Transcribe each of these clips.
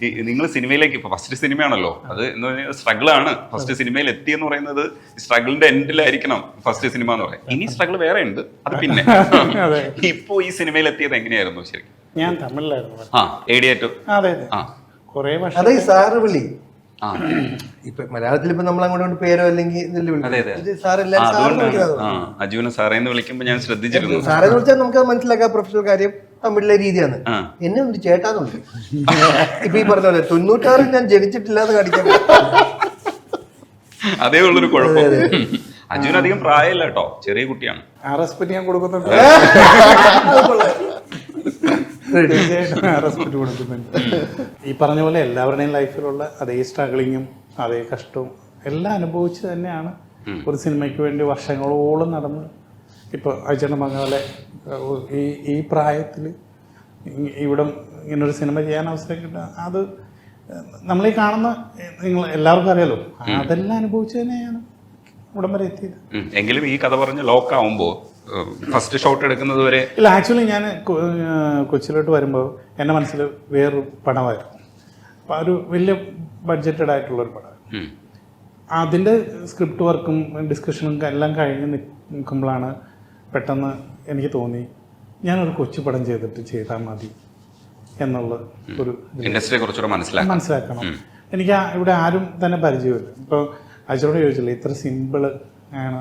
ഈ നിങ്ങൾ സിനിമയിലേക്ക് ഇപ്പൊ ഫസ്റ്റ് സിനിമയാണല്ലോ. അത് എന്ന് പറഞ്ഞാൽ സ്ട്രഗിൾ ആണ്. ഫസ്റ്റ് സിനിമയിൽ എത്തി എന്ന് പറയുന്നത് സ്ട്രഗിളിന്റെ എൻഡിലായിരിക്കണം ഫസ്റ്റ് സിനിമ എന്ന് പറയുന്നത്. ഇനി സ്ട്രഗിൾ വേറെ ഉണ്ട്. അത് പിന്നെ. ഇപ്പൊ ഈ സിനിമയിൽ എത്തിയത് എങ്ങനെയായിരുന്നു ശരിക്കും? ഞാൻ തമിഴിലായിരുന്നു ആ ഏടിയേറ്റു അതെ അതെ. ആ. കുറേ വർഷം അതെ സാറ് വിളി. ആ. ഇപ്പൊ മലയാളത്തിൽ ഇപ്പൊ നമ്മൾ അങ്ങോട്ട് പേരോ അല്ലെങ്കിൽ അജുവിനെ സാറേന്ന് വിളിക്കുമ്പോ ഞാൻ ശ്രദ്ധിച്ചിരുന്നു. സാറേ എന്ന് വെച്ചാൽ നമുക്ക് മനസ്സിലാക്കാം പ്രൊഫഷണൽ കാര്യം. തമിഴിലെ രീതിയാണ്. എന്നെ ഒന്ന് ചേട്ടാന്ന് വിളിക്കും ഇപ്പൊ ഈ പറഞ്ഞ പോലെ തൊണ്ണൂറ്റാറിൽ ഞാൻ ജനിച്ചിട്ടില്ലാന്ന് കാണിക്കാൻ അതേ ഉള്ളൊരു കുഴപ്പം. അജുവിന് അധികം പ്രായമില്ല കേട്ടോ. ചെറിയ കുട്ടിയാണ്. ആ റെസ്പെക്ട് ഞാൻ കൊടുക്കുന്നുണ്ട്. തീർച്ചയായിട്ടും ആ റെസ്പെക്ട് കൊടുക്കുന്നുണ്ട്. ഈ പറഞ്ഞ പോലെ എല്ലാവരുടെയും ലൈഫിലുള്ള അതേ സ്ട്രഗിളിങ്ങും അതേ കഷ്ടവും എല്ലാം അനുഭവിച്ച് തന്നെയാണ് ഒരു സിനിമയ്ക്ക് വേണ്ടി വർഷങ്ങളോളം നടന്ന് ഇപ്പോൾ അയച്ചേട്ടൻ പറഞ്ഞ പോലെ ഈ ഈ പ്രായത്തിൽ ഇവിടെ ഇങ്ങനൊരു സിനിമ ചെയ്യാൻ അവസരം കിട്ടുക അത് നമ്മളീ കാണുന്ന നിങ്ങൾ എല്ലാവർക്കും അറിയാലോ അതെല്ലാം അനുഭവിച്ചു തന്നെയാണ് ഇവിടം വരെ എത്തിയത്. എങ്കിലും ഈ കഥ പറഞ്ഞ് ലോക്ക് ആവുമ്പോ ഫസ്റ്റ് ഷോട്ട് എടുക്കുന്നത് വരെ ഇല്ല ആക്ച്വലി ഞാൻ കൊച്ചിയിലോട്ട് വരുമ്പോൾ എന്റെ മനസ്സിൽ വേറൊരു പടമായിരുന്നു. അപ്പം ഒരു വലിയ ബഡ്ജറ്റഡ് ആയിട്ടുള്ളൊരു പടം. ഉം. അതിന്റെ സ്ക്രിപ്റ്റ് വർക്കും ഡിസ്കഷനും എല്ലാം കഴിഞ്ഞ് നിൽക്കുമ്പോഴാണ് പെട്ടെന്ന് എനിക്ക് തോന്നി ഞാനൊരു കൊച്ചു പടം ചെയ്തിട്ട് ചെയ്താൽ മതി എന്നുള്ള ഒരു ഇൻഡസ്ട്രിയെ കുറച്ചുകൂടെ മനസ്സിലാക്കാം മനസ്സിലാക്കണം. എനിക്ക് ഇവിടെ ആരും തന്നെ പരിചയമില്ല. ഇപ്പോൾ അച്ഛനോട് ചോദിച്ചില്ല ഇത്ര സിമ്പിൾ ആണ്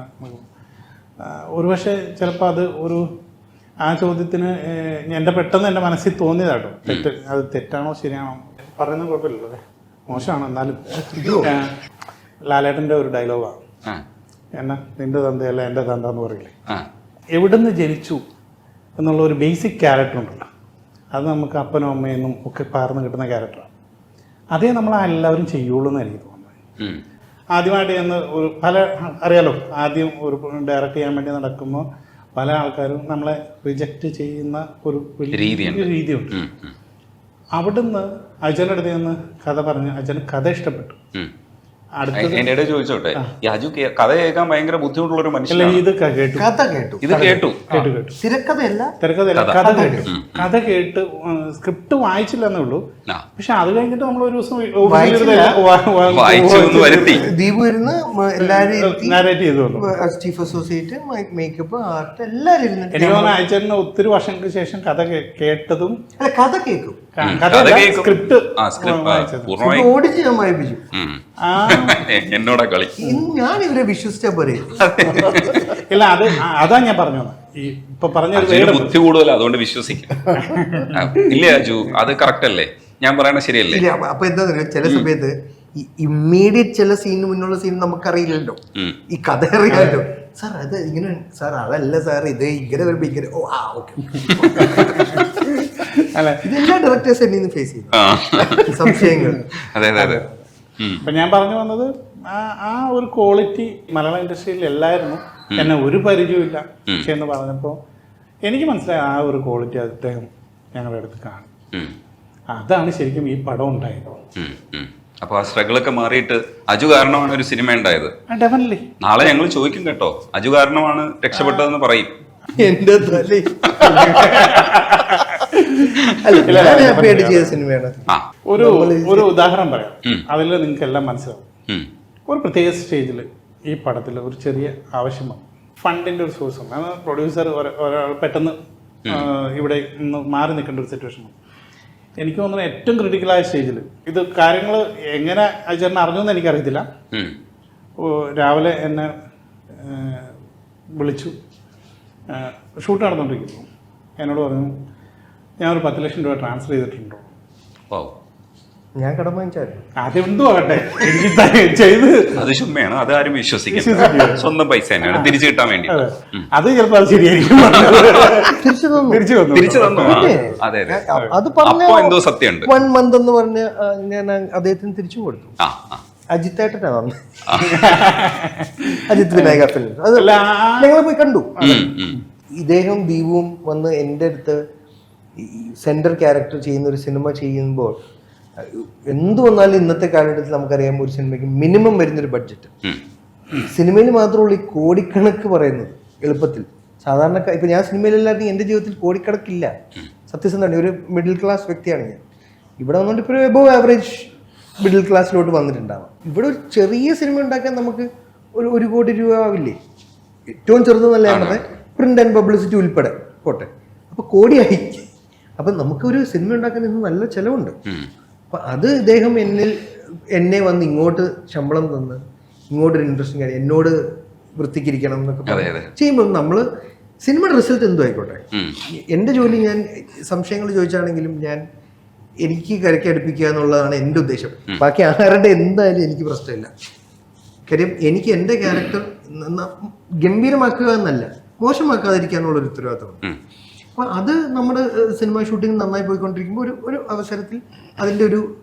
ഒരുപക്ഷെ ചിലപ്പോൾ അത് ഒരു ആ ചോദ്യത്തിന് എന്റെ പെട്ടെന്ന് എന്റെ മനസ്സിൽ തോന്നിയതാട്ടോ. തെറ്റ് അത് തെറ്റാണോ ശരിയാണോ? പറയുന്നത് കുഴപ്പമില്ലല്ലോ അല്ലേ? മോശമാണ് എന്നാലും. ലാലേട്ടന്റെ ലാലേട്ടന്റെ ഒരു ഡയലോഗാണ് എന്നാ നിന്റെ തന്തയല്ല എന്റെ തന്ത എന്ന് പറയില്ലേ? ആ. എവിടുന്ന് ജനിച്ചു എന്നുള്ള ഒരു ബേസിക് ക്യാരക്ടർ ഉണ്ടല്ലോ. അത് നമുക്ക് അപ്പനും അമ്മയെന്നും ഒക്കെ പകർന്നു കിട്ടുന്ന ക്യാരക്ടറാണ് അതേ നമ്മൾ എല്ലാവരും ചെയ്യുള്ളൂ എന്ന് എനിക്ക് തോന്നുന്നത്. ആദ്യമായിട്ട് ചെന്ന് ഒരു പല അറിയാലോ ആദ്യം ഒരു ഡയറക്റ്റ് ചെയ്യാൻ വേണ്ടി നടക്കുമ്പോൾ പല ആൾക്കാരും നമ്മളെ റിജക്റ്റ് ചെയ്യുന്ന ഒരു രീതിയുണ്ട്. അവിടുന്ന് അജനടുത്ത് അടുത്ത് നിന്ന് കഥ പറഞ്ഞ് അജന് കഥ ഇഷ്ടപ്പെട്ടു. എന്റെ ചോദിച്ചോട്ടെ? ഈ അജു കഥ കേൾക്കാൻ ഭയങ്കര ബുദ്ധിമുട്ടുള്ള ഒരു അല്ല മനുഷ്യനാണ് ഇത് കേട്ടു. കഥ കേട്ടു. ഇത് കേട്ടു. കേട്ടു. കേട്ടു തിരക്കഥയല്ല? തിരക്കഥയല്ല കഥ. കേട്ടു. കഥ കേട്ട് സ്ക്രിപ്റ്റ് വായിച്ചില്ലെന്നേ ഉള്ളൂ. പക്ഷെ അത് കഴിഞ്ഞിട്ട് നമ്മൾ ഒരു ദിവസം ദീപ് വരുന്ന ഇരുന്ന് വന്നു ചീഫ് അസോസിയേറ്റ് മേക്കപ്പ് ആർട്ട് എല്ലാരും ഇരുന്നിട്ട് എനിക്ക് തോന്നുന്നു അയച്ചേട്ടന് ഒത്തിരി വർഷങ്ങൾക്ക് ശേഷം കഥ കേട്ടതും അല്ല കഥ കേൾക്കും സ്ക്രിപ്റ്റ് ആ സ്ക്രിപ്റ്റ് വായിച്ചത്. ഓടിച്ച് ഞാൻ വായിപ്പിച്ചു. എന്നോടാ കളി. ഞാൻ ഇവരെ വിശ്വസിച്ചാ പോരെ. ഇല്ല അത് അതാ ഞാൻ പറഞ്ഞു ഈ ഇപ്പൊ പറഞ്ഞ ബുദ്ധി കൂടുതൽ അതുകൊണ്ട് വിശ്വസിക്കും. ഇല്ല അജു അത് കറക്റ്റ് അല്ലേ? ഞാൻ പറയണ ശരിയല്ലേ? അപ്പൊ- അപ്പൊ എന്താ പറയുക ചില സമയത്ത് ഇമ്മീഡിയറ്റ് ചില സീനിന് മുന്നുള്ള സീൻ നമുക്കറിയില്ലല്ലോ. ഈ കഥ അറിയാമല്ലോ സാർ അത് ഇങ്ങനെ സാർ അതല്ല സാർ ഇത് ഇങ്ങനെ വരുമ്പോ ഇങ്ങനെ ഓ ആ ഓക്കെ. അല്ലെ? ഇതെല്ലാ ഡയറക്ടേഴ്സ് എന്നെ ഫേസ് ചെയ്യും സംശയങ്ങൾ. അതെ അതെ. അപ്പൊ ഞാൻ പറഞ്ഞു വന്നത് ആ ആ ഒരു ക്വാളിറ്റി മലയാള ഇൻഡസ്ട്രിയിൽ എല്ലായിരുന്നു. എന്നെ ഒരു പരിചയമില്ല പക്ഷെ എന്ന് പറഞ്ഞപ്പോൾ എനിക്ക് മനസ്സിലായി ആ ഒരു ക്വാളിറ്റി അദ്ദേഹം ഞങ്ങളുടെ അടുത്ത് കാണും. അതാണ് ശരിക്കും ഈ പടം ഉണ്ടായത്. അപ്പൊ ആ സ്ട്രഗിളൊക്കെ മാറിയിട്ട് അജു കാരണമാണ് ഒരു സിനിമ ഉണ്ടായത്. നാളെ ഞങ്ങൾ ചോദിക്കും കേട്ടോ. അജു കാരണമാണ് രക്ഷപ്പെട്ടതെന്ന് പറയും. എന്റെ തലേ. അല്ല ഞാൻ ഹാപ്പി ആയിട്ട് ചെയ്ത സിനിമയാണ്. ആ. ഒരു ഒരു ഉദാഹരണം പറയാം. അതിൽ നിങ്ങൾക്ക് എല്ലാം മനസ്സിലാവും. ഒരു പ്രത്യേക സ്റ്റേജിൽ ഈ പടത്തിൽ ഒരു ചെറിയ ആവശ്യമാണ് ഫണ്ടിന്റെ ഒരു സോഴ്സ് ഉണ്ട് അത് പ്രൊഡ്യൂസർ ഒരാൾ പെട്ടെന്ന് ഇവിടെ നിന്ന് മാറി നിൽക്കേണ്ട ഒരു സിറ്റുവേഷൻ എനിക്ക് തോന്നുന്നു ഏറ്റവും ക്രിട്ടിക്കലായ സ്റ്റേജിൽ ഇത് കാര്യങ്ങൾ എങ്ങനെ അയച്ചേട്ടൻ അറിഞ്ഞു എന്ന് എനിക്കറിയത്തില്ല ഓ, രാവിലെ എന്നെ വിളിച്ചു. ഷൂട്ട് നടന്നുകൊണ്ടിരിക്കുന്നു എന്നോട് പറഞ്ഞു ഞാൻ ഒരു പത്ത് ലക്ഷം രൂപ ട്രാൻസ്ഫർ ചെയ്തിട്ടുണ്ടോ? ഓ ഞാൻ കടം വാങ്ങിച്ചായിരുന്നു. ആദ്യം എന്തു ആകട്ടെ? എനിക്ക് ത- ചെയ്ത് അത് ചുമ്മയാണ് അത് ആരും വിശ്വസിക്കില്ല. സ്വന്തം പൈസ തന്നെയാണ്. തിരിച്ചു കിട്ടാൻ വേണ്ടി. അതെ. അത് ചിലപ്പോൾ അത് ശരിയായിരിക്കും. തിരിച്ചു തന്നു. തിരിച്ചു വന്നു തിരിച്ചു തന്നു. ആ, പിന്നെ, അതെ അതെ. അത് പറഞ്ഞ അപ്പോ എന്തോ സത്യമുണ്ട്. വൺ മന്ത് എന്ന് പറഞ്ഞ് ആ, ഞാൻ അദ്ദേഹത്തിന് തിരിച്ചു കൊടുത്തു. ആ ആ. അജിത്തേട്ടനാ വന്നത് അജിത് വിനായക ഫിലിം അത് അല്ല, ആ- ഞങ്ങൾ പോയി കണ്ടു. ഉം, ഉം. ഇദ്ദേഹം ദീപവും വന്ന് എന്റെ അടുത്ത് സെന്റർ ക്യാരക്ടർ ചെയ്യുന്ന ഒരു സിനിമ ചെയ്യുമ്പോൾ എന്ത് വന്നാലും ഇന്നത്തെ കാലഘട്ടത്തിൽ നമുക്കറിയാം ഒരു സിനിമയ്ക്ക് മിനിമം വരുന്നൊരു ബഡ്ജറ്റ്. സിനിമയിൽ മാത്രമുള്ള ഈ കോടിക്കണക്ക് പറയുന്നത് എളുപ്പത്തിൽ. സാധാരണ ഇപ്പം ഞാൻ സിനിമയിലല്ലാതെ എന്റെ ജീവിതത്തിൽ കോടിക്കണക്കില്ല. സത്യസന്ധമാണ് ഒരു മിഡിൽ ക്ലാസ് വ്യക്തിയാണ് ഞാൻ. ഇവിടെ വന്നുകൊണ്ട് ഇപ്പോൾ എബോവ് ആവറേജ് മിഡിൽ ക്ലാസ്സിലോട്ട് വന്നിട്ടുണ്ടാവാം. ഇവിടെ ഒരു ചെറിയ സിനിമ ഉണ്ടാക്കാൻ നമുക്ക് ഒരു ഒരു കോടി രൂപ ആവില്ലേ? ഏറ്റവും ചെറുതെന്നല്ല പറഞ്ഞത് പ്രിന്റ് ആൻഡ് പബ്ലിസിറ്റി ഉൾപ്പെടെ. പോട്ടെ. അപ്പോൾ കോടിയായി. അപ്പം നമുക്കൊരു സിനിമ ഉണ്ടാക്കാൻ ഇന്ന് നല്ല ചിലവുണ്ട്. അപ്പം അത് ഇദ്ദേഹം എന്നിൽ എന്നെ വന്ന് ഇങ്ങോട്ട് ശമ്പളം തന്ന് ഇങ്ങോട്ടൊരു ഇൻട്രസ്റ്റിംഗ് കാര്യം എന്നോട് വൃത്തിക്കിരിക്കണം എന്നൊക്കെ ചെയ്യുമ്പോൾ നമ്മൾ സിനിമയുടെ റിസൾട്ട് എന്തു ആയിക്കോട്ടെ. എന്റെ ജോലി ഞാൻ സംശയങ്ങൾ ചോദിച്ചാണെങ്കിലും ഞാൻ എനിക്ക് കരക്കടുപ്പിക്കുക എന്നുള്ളതാണ് എന്റെ ഉദ്ദേശം. ബാക്കി ആരുടെ എന്തായാലും എനിക്ക് പ്രശ്നമില്ല. കാര്യം എനിക്ക് എന്റെ ക്യാരക്ടർ ഗംഭീരമാക്കുക എന്നല്ല മോശമാക്കാതിരിക്കുക ഒരു ഉത്തരവാദിത്തമുണ്ട്. ഉം. അപ്പൊ അത് നമ്മുടെ സിനിമ ഷൂട്ടിംഗ് നന്നായി പോയിക്കൊണ്ടിരിക്കുമ്പോൾ ഒരു ഒരു അവസരത്തിൽ അതിന്റെ ഒരു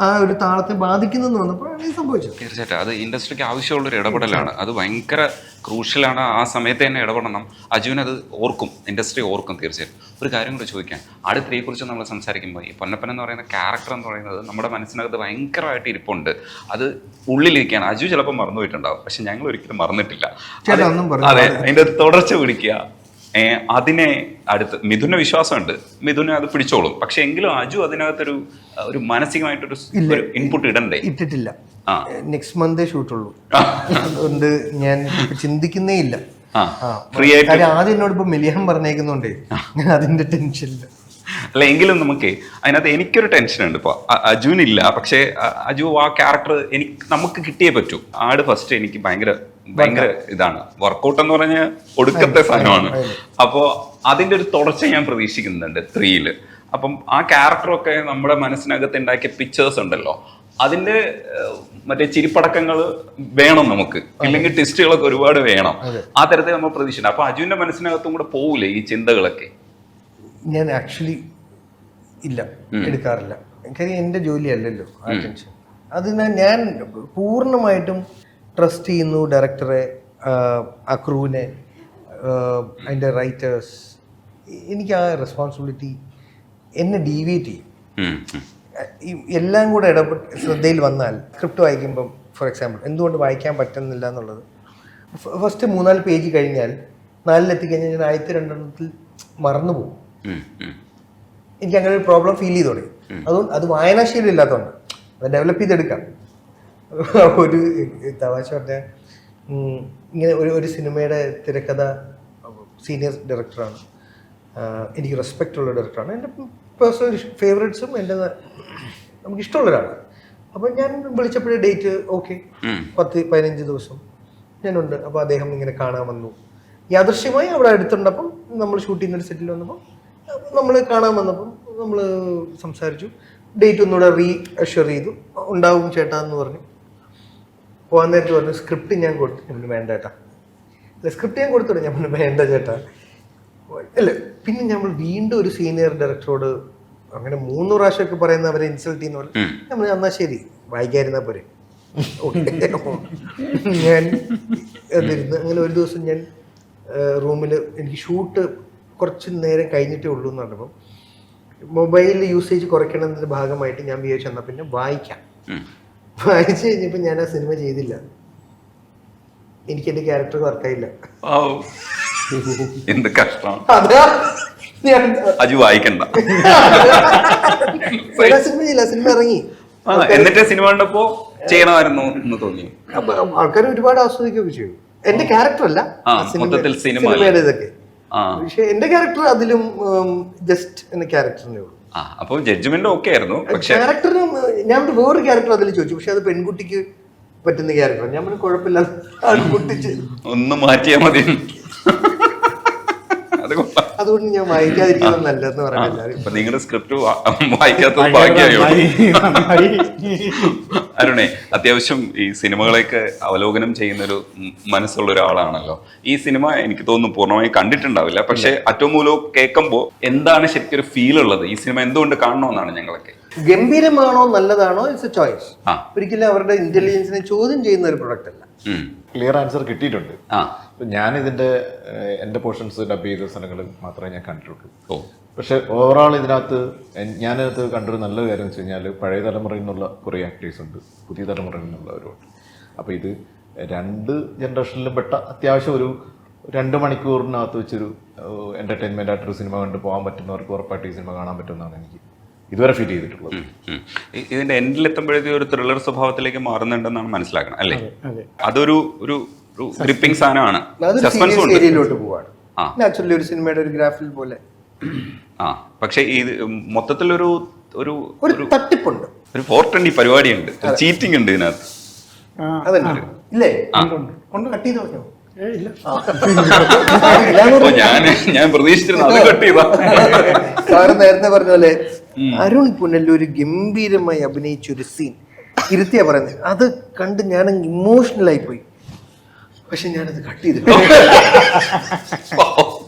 ആ ഒരു താളത്തെ ബാധിക്കുന്നെന്ന് വന്നപ്പോഴാണ് ഇത് സംഭവിച്ചത്. തീർച്ചയായിട്ടും. അത് ഇൻഡസ്ട്രിക്ക് ആവശ്യമുള്ള ഒരു ഇടപെടലാണ്. അത് ഭയങ്കര ക്രൂഷ്യലാണ്. ആ സമയത്ത് തന്നെ ഇടപെടണം. അജുവിന് അത് ഓർക്കും. ഇൻഡസ്ട്രി ഓർക്കും തീർച്ചയായിട്ടും. ഒരു കാര്യം കൂടി ചോദിക്കാം. ആട് ത്രീയെ കുറിച്ച് നമ്മൾ സംസാരിക്കുമ്പോൾ ഈ പൊന്നപ്പൻ എന്ന് പറയുന്ന ക്യാരക്ടർ എന്ന് പറയുന്നത് നമ്മുടെ മനസ്സിനകത്ത് ഭയങ്കരമായിട്ട് ഇരിപ്പുണ്ട്. അത് ഉള്ളിലിരിക്കുകയാണ് അജു ചിലപ്പോൾ മറന്നുപോയിട്ടുണ്ടാവും. പക്ഷെ ഞങ്ങൾ ഒരിക്കലും മറന്നിട്ടില്ല. അതെ അതിന്റെ തുടർച്ച പിടിക്കുക. അതിനെ അടുത്ത് മിഥുന വിശ്വാസമുണ്ട്. മിഥുന അത് പിടിച്ചോളും. പക്ഷെ എങ്കിലും അജു അതിനകത്തൊരു ഒരു മാനസികമായിട്ടൊരു ഇൻപുട്ട് ഇടണ്ടേ? ഇട്ടിട്ടില്ല. നെക്സ്റ്റ് മന്തേ ഷൂട്ടുള്ളൂ അതുകൊണ്ട് ഞാൻ ചിന്തിക്കുന്നേ ഇല്ല ആദ്യം എന്നോട് ഇപ്പൊ മിലിയൻ പറഞ്ഞേക്കുന്നുണ്ടേ ഞാൻ അതിന്റെ ടെൻഷനില്ല അല്ല എങ്കിലും നമുക്ക് അതിനകത്ത് എനിക്കൊരു ടെൻഷൻ ഉണ്ട് ഇപ്പോൾ അജുവിനില്ല പക്ഷേ അജു ആ ക്യാരക്ടർ എനിക്ക് നമുക്ക് കിട്ടിയേ പറ്റൂ. ആട് ഫസ്റ്റ് എനിക്ക് ഭയങ്കര ഭയങ്കര ഇതാണ്. വർക്കൗട്ട് എന്ന് പറഞ്ഞ ഒടുക്കത്തെ സാധനമാണ് അപ്പോൾ അതിന്റെ ഒരു തുടർച്ച ഞാൻ പ്രതീക്ഷിക്കുന്നുണ്ട് ത്രീയിൽ അപ്പം ആ ക്യാരക്ടറൊക്കെ നമ്മുടെ മനസ്സിനകത്ത് ഉണ്ടാക്കിയ പിക്ചേഴ്സ് ഉണ്ടല്ലോ. അതിന്റെ മറ്റേ ചിരിപ്പടക്കങ്ങൾ വേണം നമുക്ക്. ഇല്ലെങ്കിൽ ടെസ്റ്റുകളൊക്കെ ഒരുപാട് വേണം. ആ തരത്തിൽ നമ്മൾ പ്രതീക്ഷിക്കണം അപ്പൊ അജുവിന്റെ മനസ്സിനകത്തും കൂടെ പോവില്ലേ ഈ ചിന്തകളൊക്കെ? ഞാൻ ആക്ച്വലി ഇല്ല എടുക്കാറില്ല. കാര്യം എന്റെ ജോലിയല്ലല്ലോ ആ ടെൻഷൻ. അത് ഞാൻ പൂർണമായിട്ടും ട്രസ്റ്റ് ചെയ്യുന്നു ഡയറക്ടറെ ആ ക്രൂവിനെ അതിന്റെ റൈറ്റേഴ്സ് എനിക്ക് ആ റെസ്പോൺസിബിലിറ്റി എന്നെ ഡീവിയേറ്റ് ചെയ്യും. എല്ലാം കൂടെ ഇടപെട്ട് ശ്രദ്ധയിൽ വന്നാൽ സ്ക്രിപ്റ്റ് വായിക്കുമ്പം ഫോർ എക്സാമ്പിൾ എന്തുകൊണ്ട് വായിക്കാൻ പറ്റുന്നില്ല എന്നുള്ളത്. ഫസ്റ്റ് മൂന്നാൽ പേജ് കഴിഞ്ഞാൽ നാലിലെത്തിക്കഴിഞ്ഞാൽ ഞാൻ ആദ്യത്തെ രണ്ടെണ്ണത്തിൽ മറന്നു പോകും. എനിക്ക് അങ്ങനെ ഒരു പ്രോബ്ലം ഫീൽ ചെയ്ത് തുടങ്ങി. അതുകൊണ്ട് അത് വായനാശീലം ഇല്ലാത്തതുകൊണ്ട് അത് ഡെവലപ്പ് ചെയ്തെടുക്കാം. ഒരു തമാശ പറഞ്ഞാൽ ഇങ്ങനെ ഒരു ഒരു സിനിമയുടെ തിരക്കഥ സീനിയർ ഡയറക്ടറാണ് എനിക്ക് റെസ്പെക്റ്റ് ഉള്ള ഡയറക്ടറാണ് എന്റെ പേഴ്സണൽ ഫേവറേറ്റ്സും എന്റെ നമുക്ക് ഇഷ്ടമുള്ള ഒരാളാണ്. അപ്പം ഞാൻ വിളിച്ചപ്പോഴേ ഡേറ്റ് ഓക്കെ. പത്ത് പതിനഞ്ച് ദിവസം ഞാനുണ്ട്. അപ്പോൾ അദ്ദേഹം ഇങ്ങനെ കാണാൻ വന്നു. യാദൃശ്യമായി അവിടെ അടുത്തുണ്ടപ്പം നമ്മൾ ഷൂട്ട് ചെയ്യുന്ന ഒരു സെറ്റിൽ വന്നപ്പോൾ നമ്മൾ കാണാൻ വന്നപ്പം നമ്മൾ സംസാരിച്ചു. ഡേറ്റ് ഒന്നുകൂടെ റീ അഷ്വർ ചെയ്തു. ഉണ്ടാവും ചേട്ടാ എന്ന് പറഞ്ഞു. പോകാൻ നേരത്ത് പറഞ്ഞു സ്ക്രിപ്റ്റ് ഞാൻ കൊടുത്തു പറഞ്ഞു, വേണ്ട ചേട്ടാ. അല്ല സ്ക്രിപ്റ്റ് ഞാൻ കൊടുത്തു ഞാൻ പറഞ്ഞു വേണ്ട ചേട്ടാ. അല്ല പിന്നെ നമ്മൾ വീണ്ടും ഒരു സീനിയർ ഡയറക്ടറോട് അങ്ങനെ മൂന്ന് പ്രാവശ്യമൊക്കെ പറയുന്ന അവരെ ഇൻസൾട്ട് ചെയ്യുന്ന പോലെ നമ്മൾ എന്നാൽ എന്നാ ശരി വായിക്കാതിരുന്നാ പോരെ. ഞാൻ അതിരുന്ന് അങ്ങനെ ഒരു ദിവസം ഞാൻ റൂമിൽ എനിക്ക് ഷൂട്ട് കുറച്ച് നേരം കഴിഞ്ഞിട്ടേ ഉള്ളൂ എന്ന് പറഞ്ഞപ്പം മൊബൈൽ യൂസേജ് കുറയ്ക്കണമെന്നതിന്റെ ഭാഗമായിട്ട് ഞാൻ വിചാരിച്ചു എന്നാൽ പിന്നെ വായിക്കാം. വായിച്ചു കഴിഞ്ഞപ്പോൾ ഞാൻ ആ സിനിമ ചെയ്തില്ല. എനിക്ക് എന്റെ ക്യാരക്ടർ വർക്കായില്ല. എന്ത് കഷ്ടം. അതാ അജു വായിക്കണ്ട. സിനിമ ഇറങ്ങി. എന്നിട്ട് സിനിമ കണ്ടപ്പോ ചെയ്യണമായിരുന്നു എന്ന് തോന്നി. ആൾക്കാർ ഒരുപാട് ആസ്വദിക്കുകയൊക്കെ ചെയ്യും എന്റെ ക്യാരക്ടർ അല്ല. മൊത്തത്തിൽ സിനിമ ഇതൊക്കെ പക്ഷെ എന്റെ ക്യാരക്ടർ അതിലും ജസ്റ്റ് എന്റെ ക്യാരക്ടറിനെ ഉള്ളൂ. ആ അപ്പോൾ ജഡ്ജ്മെന്റ് ഓക്കെ ആയിരുന്നു പക്ഷേ ക്യാരക്ടറിനും ഞാൻ വേറൊരു ക്യാരക്ടർ അതിൽ ചോദിച്ചു പക്ഷെ അത് പെൺകുട്ടിക്ക് പറ്റുന്ന ക്യാരക്ടർ ഞാൻ പറഞ്ഞു കുഴപ്പമില്ല ആൺകുട്ടിച്ച്. ഒന്ന് മാറ്റിയാ മതി. അത് അതുകൊണ്ട് ഞാൻ വായിക്കാതിരിക്കുന്നത് നല്ലതെന്ന് പറയാൻ നിങ്ങളുടെ സ്ക്രിപ്റ്റ് വായിക്കാത്തത് ഭാഗ്യമായോ. അരുണേ അത്യാവശ്യം ഈ സിനിമകളെയൊക്കെ അവലോകനം ചെയ്യുന്ന ഒരു മനസ്സുള്ള ഒരാളാണല്ലോ. ഈ സിനിമ എനിക്ക് തോന്നുന്നു പൂർണമായി കണ്ടിട്ടുണ്ടാവില്ല. പക്ഷെ അറ്റോമൂലോ കേൾക്കുമ്പോൾ എന്താണ് ശരിക്കും ഒരു ഫീൽ ഉള്ളത്? ഈ സിനിമ എന്തുകൊണ്ട് കാണണമെന്നാണ് ഞങ്ങളൊക്കെ. ഗംഭീരമാണോ നല്ലതാണോ ഇറ്റ്സ് എ ചോയ്സ്. ഒരിക്കലും അവരുടെ ഇന്റലിജൻസിനെ ചോദ്യം ചെയ്യുന്ന ഒരു പ്രൊഡക്റ്റ് അല്ല. ക്ലിയർ ആൻസർ കിട്ടിയിട്ടുണ്ട്. ഞാൻ ഇതിന്റെ എന്റെ പോർഷൻസ് ഡബ് ചെയ്ത സ്ഥലങ്ങൾ മാത്രമേ ഞാൻ കണ്ടിട്ടുള്ളൂ. പക്ഷെ ഓവറോൾ ഇതിനകത്ത് ഞാനിതിനകത്ത് കണ്ടൊരു നല്ല കാര്യം എന്ന് വെച്ച് കഴിഞ്ഞാൽ പഴയ തലമുറയിൽ നിന്നുള്ള കുറേ ആക്ടേഴ്സ് ഉണ്ട്. പുതിയ തലമുറയിൽ നിന്നുള്ളവരുണ്ട്. അപ്പോൾ ഇത് രണ്ട് ജനറേഷനിലും പെട്ട അത്യാവശ്യം ഒരു രണ്ട് മണിക്കൂറിനകത്ത് വെച്ചൊരു എന്റർടൈൻമെന്റ് ആയിട്ടൊരു സിനിമ കണ്ട് പോകാൻ പറ്റുന്നവർക്ക് ഉറപ്പായിട്ട് ഈ സിനിമ കാണാൻ പറ്റുമെന്നാണ് എനിക്ക് ഇതുവരെ ഫീൽ ചെയ്തിട്ടുള്ളത്. ഇതിന്റെ എൻഡിൽ എത്തുമ്പോഴേക്കും ഒരു ത്രില്ലർ സ്വഭാവത്തിലേക്ക് മാറുന്നുണ്ടെന്നാണ് മനസ്സിലാക്കണം അല്ലേ? അതൊരു ഒരു ഗ്രിപ്പിംഗ് സാധനമാണ്. സസ്പെൻസ് പോവാണ്. ആ. നാച്ചുറലി ഒരു സിനിമയുടെ ഒരു ഗ്രാഫിൽ പോലെ ആ പക്ഷേ ഇത് മൊത്തത്തിലൊരു ഒരു ഒരു തട്ടിപ്പുണ്ട്. ഒരു ഫോർ ട്വന്റി പരിപാടിയുണ്ട് ചീറ്റിംഗ് ഉണ്ട് ഇതിനകത്ത്. ഇല്ലേ. കൊണ്ട് കട്ട് ചെയ്ത് ഇല്ല. ഞാൻ ഞാൻ പ്രതീക്ഷിച്ചിരുന്നു അത് കട്ട് ചെയ്താ. സാറ് നേരത്തെ പറഞ്ഞ പോലെ അരുൺ പുനല്ലൂര് ഗംഭീരമായി അഭിനയിച്ച ഒരു സീൻ ഇരുത്തിയാ പറയുന്നത് അത് കണ്ട് ഞാൻ ഇമോഷണൽ ആയി പോയി. പക്ഷെ ഞാനത് കട്ട് ചെയ്തില്ല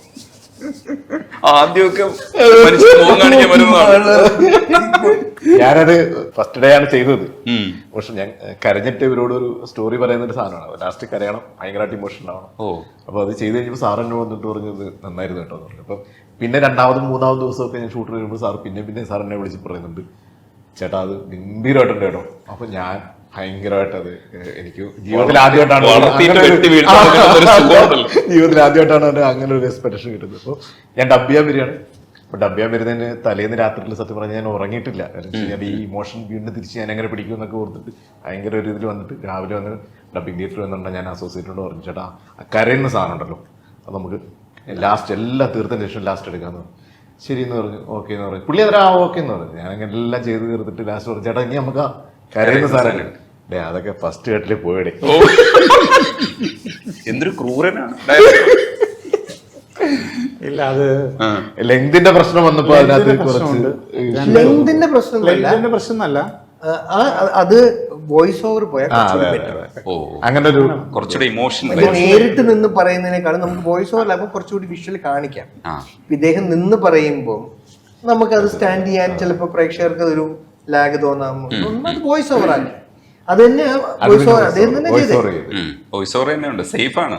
ആദ്യമൊക്കെ മനുഷ്യൻ മുഖം കാണിക്കാൻ വരുന്നതാണ്. ഞാനത് ഫസ്റ്റ് ഡേ ആണ് ചെയ്തത്. പക്ഷെ ഞാൻ കരഞ്ഞിട്ട് ഇവരോട് ഒരു സ്റ്റോറി പറയുന്ന ഒരു സാധനമാണ് ലാസ്റ്റ് കരയണം ഭയങ്കരമായിട്ട് ഇമോഷണൽ ആവണം. അപ്പൊ അത് ചെയ്ത് കഴിഞ്ഞപ്പോൾ സാർ എന്നോട് വന്നിട്ട് പറഞ്ഞത് നന്നായിരുന്നു കേട്ടോ എന്ന് പറഞ്ഞു. അപ്പം പിന്നെ രണ്ടാമതും മൂന്നാമതും ദിവസമൊക്കെ ഞാൻ ഷൂട്ടർ വരുമ്പോൾ സാർ പിന്നെ പിന്നെ സാർ എന്നെ വിളിച്ച് പറയുന്നുണ്ട്. ചേട്ടാ അത് ഗംഭീരമായിട്ടുണ്ട് കേട്ടോ. അപ്പൊ ഞാൻ ഭയങ്കരമായിട്ട് അത് എനിക്ക് ജീവിതത്തിൽ ആദ്യമായിട്ടാണ്. ജീവിതത്തിൽ ആദ്യമായിട്ടാണ് അങ്ങനെ ഒരു എക്സ്പെക്ടേഷൻ കിട്ടുന്നത്. അപ്പോൾ ഞാൻ ഡബ്യാൻ വരികയാണ്. അപ്പൊ ഡബ്യാൻ വരുന്നതിന് തലേന്ന് രാത്രിയിൽ സത്യം പറഞ്ഞാൽ ഞാൻ ഉറങ്ങിയിട്ടില്ല. കാരണം ഈ ഇമോഷൻ വീണ്ടും തിരിച്ച് ഞാൻ എങ്ങനെ പിടിക്കും എന്നൊക്കെ ഓർത്തിട്ട് ഭയങ്കര ഒരു ഇതിൽ വന്നിട്ട് രാവിലെ വന്ന് ഡബിങ് തിയേറ്റർ വന്നിട്ട് ഞാൻ അസോസിയേറ്റിനോട് പറഞ്ഞു ചേട്ടാ ആ കരയുന്ന സാധനം ഉണ്ടല്ലോ. അത് നമുക്ക് ലാസ്റ്റ് എല്ലാം തീർത്തതിന് ശേഷം ലാസ്റ്റ് എടുക്കാന്ന് പറഞ്ഞു. ശരി എന്ന് പറഞ്ഞു ഓക്കെ എന്ന് പറഞ്ഞു. പുള്ളി അതൊരു ആ ഓക്കെ എന്ന് പറഞ്ഞു. ഞാൻ അങ്ങനെ എല്ലാം ചെയ്ത് തീർത്തിട്ട് ലാസ്റ്റ് പറഞ്ഞു ചേട്ടാ ഇനി നമുക്ക് കരയുന്ന സാധനം ഡേ അതൊക്കെ ഫസ്റ്റ് കെട്ടിൽ പോയടേ. എന്തൊരു ക്രൂരനാണ്. ഇല്ല അത്. ലെങ്തിന്റെ പ്രശ്നം വന്നപ്പോ അതിനകത്ത് ലെങ്തിന്റെ കുറച്ച്. ലെങ്തിന്റെ പ്രശ്നമല്ല ലെങ്തിന്റെ പ്രശ്നമല്ല അത് വോയിസ് ഓവർ പോയാൽ അങ്ങനെ ഒരു കുറച്ചുകൂടി ഇമോഷൻ നേരിട്ട് നിന്ന് പറയുന്നതിനേക്കാളും നമുക്ക് വോയിസ് ഓവർ ആകുമ്പോൾ കുറച്ചുകൂടി വിഷ്വൽ കാണിക്കാം. ഇദ്ദേഹം നിന്ന് പറയുമ്പോൾ അത് സ്റ്റാൻഡ് ചെയ്യാൻ ചിലപ്പോൾ പ്രേക്ഷകർക്ക് അതൊരു ലാഗ് തോന്നാം അത് വോയിസ് ഓവർ ആക്കി അത് തന്നെ വോയിസ് ഓവർ അദ്ദേഹം തന്നെ വോയിസ് ചെയ്തേ. ഓവർ വോയിസ് ഓവർ തന്നെ ഉണ്ട്. സേഫ് ആണ്.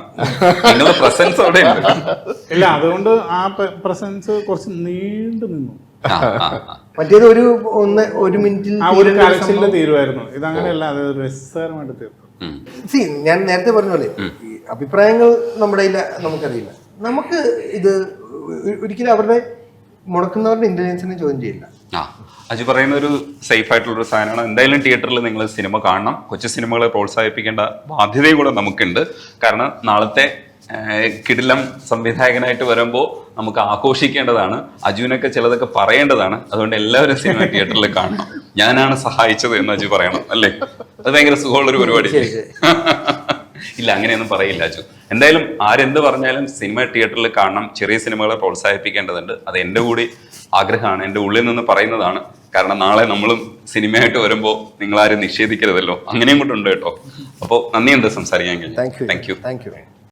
നിങ്ങളുടെ പ്രസൻസ് അവിടെ ഇല്ല അതുകൊണ്ട് ആ പ്രസൻസ് കുറച്ച് നീണ്ടു നിന്നു. മറ്റേത് ഒരു ഒന്ന് ഒരു മിനിറ്റിൽ ആ ഒരു തീരുമായിരുന്നു. ഇതങ്ങനെയല്ല അത് രസകരമായിട്ട് തീർത്തു. സി ഞാൻ നേരത്തെ പറഞ്ഞ പോലെ അഭിപ്രായങ്ങൾ നമ്മുടെ നമുക്കറിയില്ല. നമുക്ക് ഇത് ഒരിക്കലും അവരുടെ മുടക്കുന്നവരുടെ ഇന്റലിജൻസിനെ ചോദ്യം ചെയ്യില്ല. ആ. അജു പറയുന്ന ഒരു സേഫ് ആയിട്ടുള്ള ഒരു സാധനമാണ്. എന്തായാലും തിയേറ്ററിൽ നിങ്ങൾ സിനിമ കാണണം. കൊച്ചു സിനിമകളെ പ്രോത്സാഹിപ്പിക്കേണ്ട ബാധ്യതയും കൂടെ നമുക്കുണ്ട്. കാരണം നാളത്തെ കിടിലം സംവിധായകനായിട്ട് വരുമ്പോൾ നമുക്ക് ആഘോഷിക്കേണ്ടതാണ്. അജുവിനൊക്കെ ചിലതൊക്കെ പറയേണ്ടതാണ്. അതുകൊണ്ട് എല്ലാവരും സിനിമ തിയേറ്ററിൽ കാണണം. ഞാനാണ് സഹായിച്ചത് എന്ന് അജു പറയണം അല്ലേ? അത് ഭയങ്കര സുഖമുള്ള ഒരു പരിപാടി ഇല്ല അങ്ങനെയൊന്നും പറയില്ല അജു. എന്തായാലും ആരെന്ത് പറഞ്ഞാലും സിനിമ തിയേറ്ററിൽ കാണണം. ചെറിയ സിനിമകളെ പ്രോത്സാഹിപ്പിക്കേണ്ടതുണ്ട്. അത് എന്റെ കൂടി ആഗ്രഹമാണ്. എന്റെ ഉള്ളിൽ നിന്ന് പറയുന്നതാണ്. കാരണം നാളെ നമ്മളും സിനിമയായിട്ട് വരുമ്പോൾ നിങ്ങളാരും നിഷേധിക്കരുതല്ലോ. അങ്ങനെയും കൂടെ ഉണ്ട് കേട്ടോ. അപ്പോൾ നന്ദിയുണ്ട് സംസാരിക്കാൻ കഴിഞ്ഞു താങ്ക് യു താങ്ക് യു